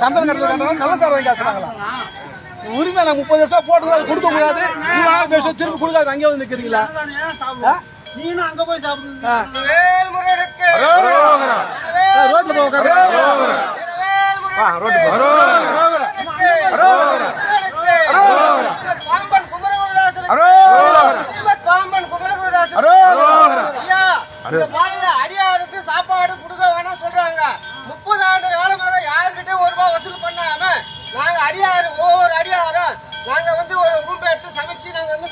சந்தன கடத்துல கள்ளசாரம் காசுறாங்களா உரிமை நான் முப்பது வருஷம் போட்டு கொடுக்க கூடாது இருபது வருஷம் திருப்பி கொடுக்காது அங்கே வந்து நிக்கிறீங்களா? ஆ? நீனும் அங்க போய் சாப்பிடு ஆ. வேல்முருகனுக்கு. ஆ, ரோட்ல போக பாம்பன் அடியாருக்கு சாப்பாடு கொடுக்க வேணாம் சொல்றாங்க. முப்பது ஆண்டு காலமாக யாருக்கிட்டே ஒரு ரூபாய் வசூல் பண்ணாம நாங்க அடியாரு ஒவ்வொரு அடியாரும் நாங்க வந்து ஒரு ரூம் எடுத்து சமைச்சு நாங்க வந்து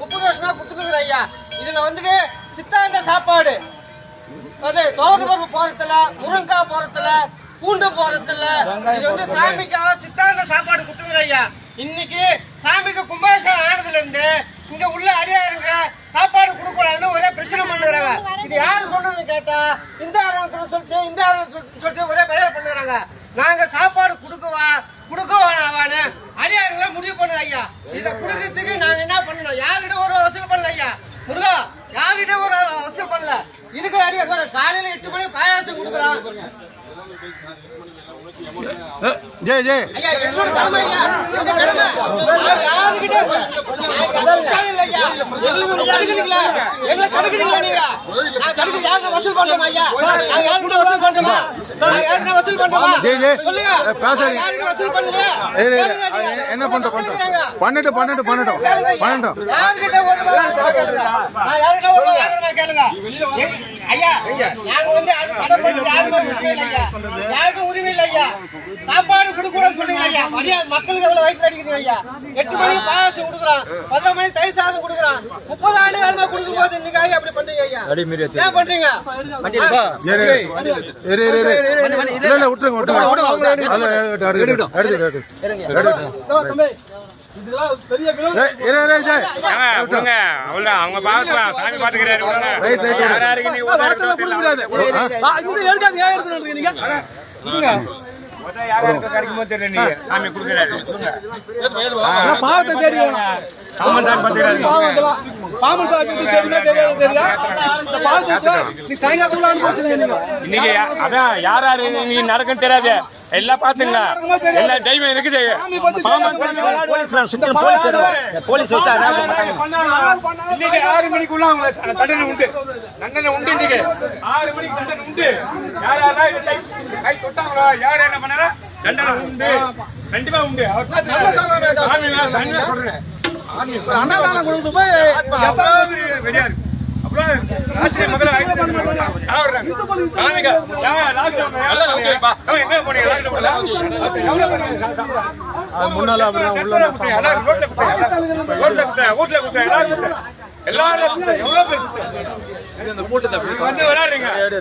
முப்பது வருஷமா கொடுத்துருக்குறோம் ஐயா. இதுல வந்துட்டு சித்தாந்த சாப்பாடு. அது தோறு பருப்பு போறதுல முருங்கைக்காய் போறதுல பூண்டு போறதுல இது வந்து சாமிக்காக சித்தாந்த சாப்பாடு கொடுத்துருக்குற ஐயா. இன்னைக்கு சாமிக்கு கும்பாபிஷேகம் ஆனதுல இருந்து இங்க உள்ள அடியாருங்க சாப்பாடு கொடுக்கூடாதுன்னு ஒரே பிரச்சனை பண்ணுறாங்க இது யாரு சொல்றதுன்னு கேட்டா இந்த ஆரணத்துல சொல்லிச்சு இந்த ஆரணத்துல சொல்லிச்சு ஒரே பயிர் பண்ணுறாங்க நாங்க சாப்பாடு கொடுக்கவா கொடுக்க வேணாவான்னு முடிவு பண்ணுங்க ஐயா. இதை கொடுக்கறதுக்கு நாங்க என்ன பண்ணணும்? யார்கிட்ட ஒரு வசூல் பண்ணல ஐயா? முருகா யார்கிட்ட ஒரு வசூல் பண்ணல? இருக்கிற அடியார் காலையில எட்டு மணிக்கு பாயாசம் கொடுக்குறான். ஜெய் ஜெய். நாங்க நாங்க எங்களை தடுக்கிறீங்களா நீங்க? நான் தடுக்க யாருக்கிட்ட வசூல் பண்றோமா ஐயா? நாங்க நாங்க வசூல் பண்றோமா? என்ன பண்றோம். பன்னெண்டு பன்னெண்டு பன்னெண்டும். பன்னெண்டும் ஐயா, நாங்க வந்து அது யாருக்குமே உரிமை இல்லை ஐயா. யாருக்கும் உரிமை இல்லை ஐயா. சாப்பாடு கொடுக்கூடாதுன்னு சொல்றீங்க ஐயா. மதிய மக்களுக்கு எவ்வளவு வயித்துல அடிக்கிறீங்க ஐயா. எட்டு மணிக்கு பாயாசம் கொடுக்குறோம். பதினொரு தயிர் சாதம் கொடுக்குறோம். முப்பது ஆண்டு காலமா கொடுக்கும்போது இன்னைக்கு ஐயா ஏன் பண்றீங்க? ஏறு ஏறு ஏறு ஏறு இல்ல இல்ல எடுத்து, எடுத்து, எடுத்து, எடுத்து. அவங்க சாமி பாத்துக்கிறாரு நீங்க? கொடுக்குறாரு. நான் பாவத்தை தேடி தெரியுதா தெரியா இந்த நீ சாயங்காலத்துக்குள்ள அனுப்பிச்சுங்க நீங்க. இன்னைக்கு அதான் யார் யாரு நீங்க நடக்கும் தெரியாது. எல்லாம் பாத்துங்க எல்லா தெய்வம் இருக்குது. போலீஸ் இன்னைக்கு ஆறு மணிக்குள்ள அவங்க தண்டனை உண்டு. தண்டனை உண்டு இன்னைக்கு. ஆறு மணிக்கு தண்டனை உண்டு. யார் யாரா இல்லை கை தொட்டாங்களோ? யார் என்ன பண்ணாரா? தண்டனை உண்டு. கண்டிப்பா உண்டு. சொல்றேன். ஒரு அன்னதானம் கொடுத்து போய் அவ்வளோ பெரிய வெறியா இருக்கு. அவ்வளோ ராஷ்டிரிய மக்களை அழைத்து சாப்பிடுறாங்க. சாமிங்க, யா- லாக்டவுன் யா- எங்க போனீங்க? லாக்டவுன்ல? எவ்வளோ பண்ணீங்க? அது முன்னால அப்படிதான் உள்ள ரோட்ல குத்துங்க, எல்லாரும்? வந்து விளையாடுறீங்க. யாரு?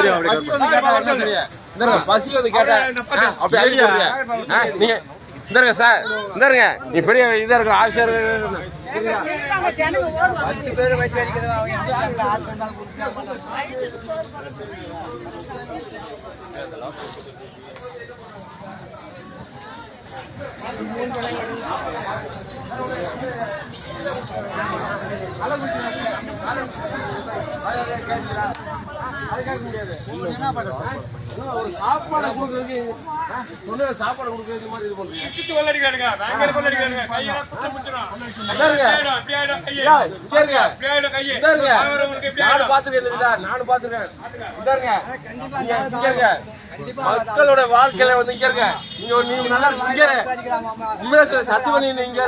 யாரு அவரு? பசி வந்து கேட்டா அப்படி அடி போடுறியா? ஆ, நீங்க இந்தாருங்க சார் இந்தாருங்க. நீ பெரிய இதா இருக்கிற ஆஃபீஸர் சாப்பாடு கொடுக்குறதுக்கு சொன்ன சாப்பாடு மாதிரி இது கையெல்லாம் முடிச்சிடும். ஆயிடும், கையை. சரிங்க ஆயிடும் கையை. நானும் பார்த்துருக்கேன் நானும் பார்த்துருக்கேன் இந்தாருங்க மக்களோட வாழ்க்கையில வந்து இங்க இருக்க நீங்க ஒரு- நீங்க நல்லா இருக்கு இங்க சத்து உண்மையா சொல்ல இங்க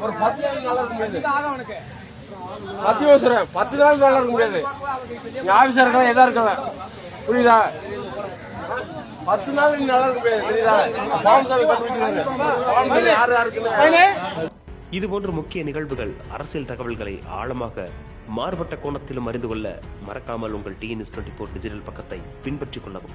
ஒரு பத்து நாள் நல்லா இருக்கு சத்தியமா சொல்றேன். பத்து நாள் நல்லா இருக்க முடியாது நீங்க ஆபீஸா இருக்கலாம் எதா இருக்கலாம். புரியுதா? பத்து நாள் நீ நல்லா இருக்க முடியாது புரியுதா? பாவம் சாமி கண்டுபிடிக்கிறாங்க பாவம் சாமி யார் யாருக்குன்னு இதுபோன்ற முக்கிய நிகழ்வுகள் அரசியல் தகவல்களை ஆழமாக மாறுபட்ட கோணத்திலும் அறிந்து கொள்ள மறக்காமல் உங்கள் டிஎன்எஸ் டுவெண்ட்டி ஃபோர் டிஜிட்டல் பக்கத்தை பின்பற்றிக் கொள்ளவும்.